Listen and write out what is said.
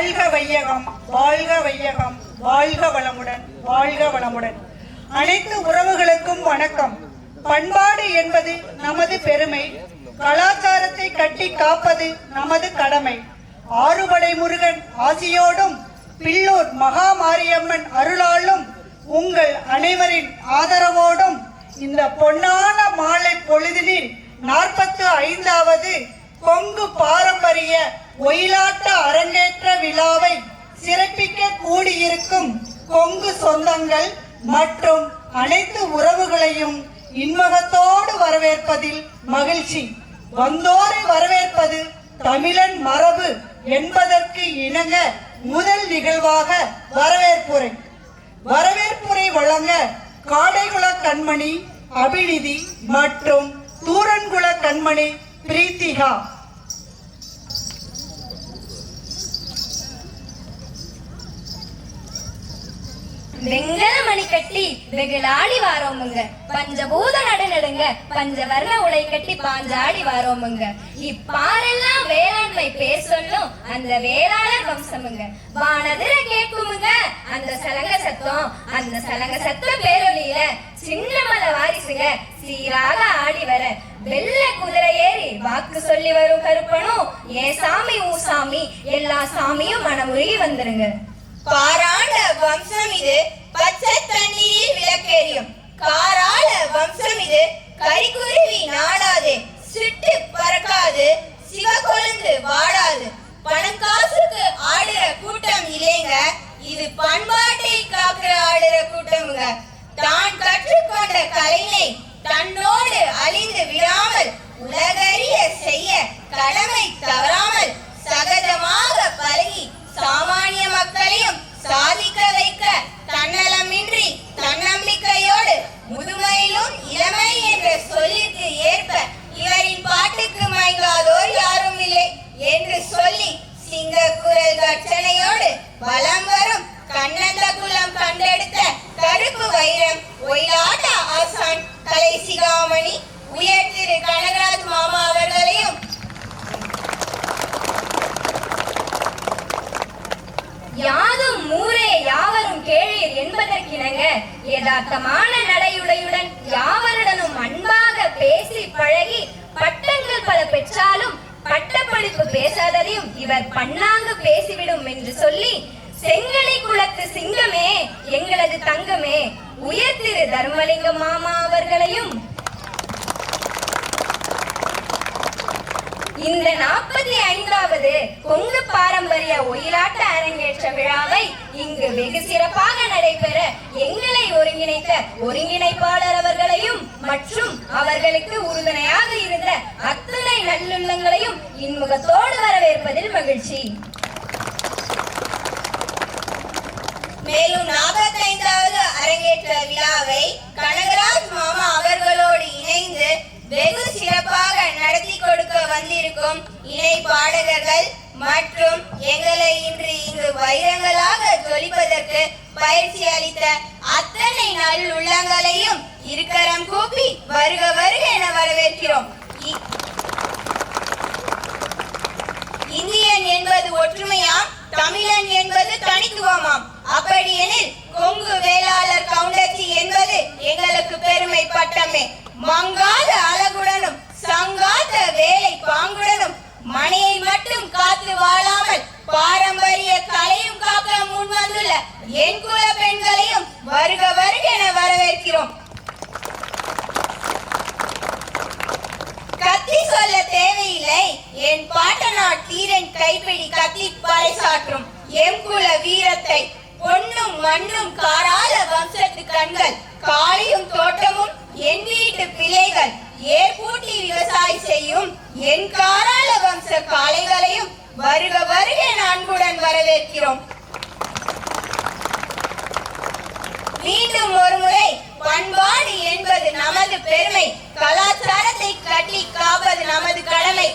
வாழ்க வையகம் வாழ்க வையகம் வாழ்க வளமுடன் வாழ்க வளமுடன். அனைத்து உறவுகளுக்கும் வணக்கம். பண்பாடு என்பது நமது பெருமை. கலாச்சாரத்தை கட்டி காப்பது நமது கடமை. ஆறுபடை முருகன் ஆசியோடும் பில்லூர் மகா மாரியம்மன் அருளாலும் உங்கள் அனைவரின் ஆதரவோடும் இந்த பொன்னான மாலை பொழுதினில் நாற்பத்து ஐந்தாவது கொங்கு பா பாரம்பரிய ஒயிலாட்ட அரங்கேற்ற விழாவை சிறப்பிக்க கூடியிருக்கும் கொங்கு சொந்தங்கள் மற்றும் அனைத்து உறவுகளையும் இன்மகத்தோடு வரவேற்பதில் மகிழ்ச்சி. வந்தோரை வரவேற்பது தமிழன் மரபு என்பதற்கு இணங்க முதல் நிகழ்வாக வரவேற்புரை. வரவேற்புரை வழங்க காடைகுல கண்மணி அபிநிதி மற்றும் தூரன்குல கண்மணி பிரீத்திகா. வெங்கல மணி கட்டி வெகுளாடி வாரோமுங்க. பஞ்சபூத நடுநடுங்க பஞ்சவர்ண உடை கட்டி பாஞ்சாடி வாரோமுங்க. இப்பாரெல்லாம் வேளாண்மை பேர் சொல்லும் அந்த வேளாளர் வம்சமுங்க. வானதிர கேட்குமுங்க அந்த சலங்க சத்தம் அந்த சலங்க சத்த பேரொலியில சின்ன வாரிசுங்க சீராக ஆடி வர வெள்ள குதிரை ஏறி வாக்கு சொல்லி வரும் கருப்பனும் ஏ சாமி ஊ சாமி எல்லா சாமியும் மனமுருகி வந்துருங்க. பாராண்ட வம்சம் இது பச்சை தண்ணீரில் விளக்கேறியும். காராள வம்சம் இது கரிக்குருவி நாடாது சிட்டு பறக்காது சிவகொழுந்து வாடாது பணக்காசுக்கு ஆடுற கூட்டம் இல்லைங்க இது பண்பாட்டை காக்குற ஆடுற கூட்டமுங்க. தான் கற்றுக்கொண்ட கலைஞை தன்னோடு அழிந்து விடாமல் உலகறிய செய்ய கடமை தவறா கலை உயர் திரு கனகராஜ் மாமா அவர்களையும். யாதும் ஊரே யாவரும் கேளீர் என்பதற்கிணங்க யதார்த்தமான நடையுடையுடன் யாவருடனும் அன்பாக பேசி பழகி பட்டங்கள் பல பெற்றாலும் பட்டப்படிப்பு பேசாததையும் இவர் பண்ணாங்கு பேசிவிடும் என்று சொல்லி செங்கலை குளத்து சிங்கமே எங்களது தங்கமே உயர் திரு தர்மலிங்கம் மாமா அவர்களையும் இந்த நாற்பத்தி ஐந்தாவது கொங்கு பாரம்பரிய ஒயிலாட்ட அரங்கேற்ற விழாவை இங்கு வெகு சிறப்பாக நடைபெற எங்களை ஒருங்கிணைத்த ஒருங்கிணைப்பாளர் அவர்களையும் மற்றும் அவர்களுக்கு உறுதுணையாக இருந்த அத்தனை நல்லுள்ளங்களையும் இன்முகத்தோடு வரவேற்பதில் மகிழ்ச்சி. மேலும் நாற்பத்தைந்தாவது அரங்கேற்ற விழாவை கனகராஜ் மாமா அவர்களோடு இணைந்து வெகு சிறப்பாக நடத்தி கொடுக்க இருக்கும் இணை பாடகர்கள் மற்றும் எங்களை இன்று இங்கு வைரங்களாக ஜொலிப்பதற்கு பயிற்சி அளித்த அத்தனை நல்லுள்ளங்களையும் இருக்கரம் கூப்பி வருகவர் வருக என வரவேற்கிறோம் இ- இந்தியன் என்பது ஒற்றுமையாம் தமிழன் என்பது தனித்துவமாம் அப்படியெனில் கொங்கு வேளாளர் கவுண்டச்சி என்பது எங்களுக்கு பெருமை பட்டமே மங்காத அழகுடனும் சங்காத வேலை பாங்குடனும் மனையை மட்டும் காத்து வாழாமல் பாரம்பரிய கலையும் காக்க முன் வந்துள்ள என் குல பெண்களையும் வருக வருக என வரவேற்கிறோம். கத்தி சொல்ல தேவையில்லை. என் பாட்டனார் தீரன் கைப்பிடி கத்தி பறைசாற்றும். எம் குல வீரத்தை பொன்னும் மண்ணும் காரால வம்சத்து கண்கள் காளியும் தோட்டமும் என் வீட்டு பிள்ளைகள் ஏற்பூட்டி விவசாயி செய்யும் என் காரால வம்ச காளைகளையும் வருக அன்புடன் வரவேற்கிறோம். மீண்டும் ஒருமுறை பண்பாடு என்பது நமது பெருமை. கலாச்சாரத்தை கட்டி காப்பது நமது கடமை.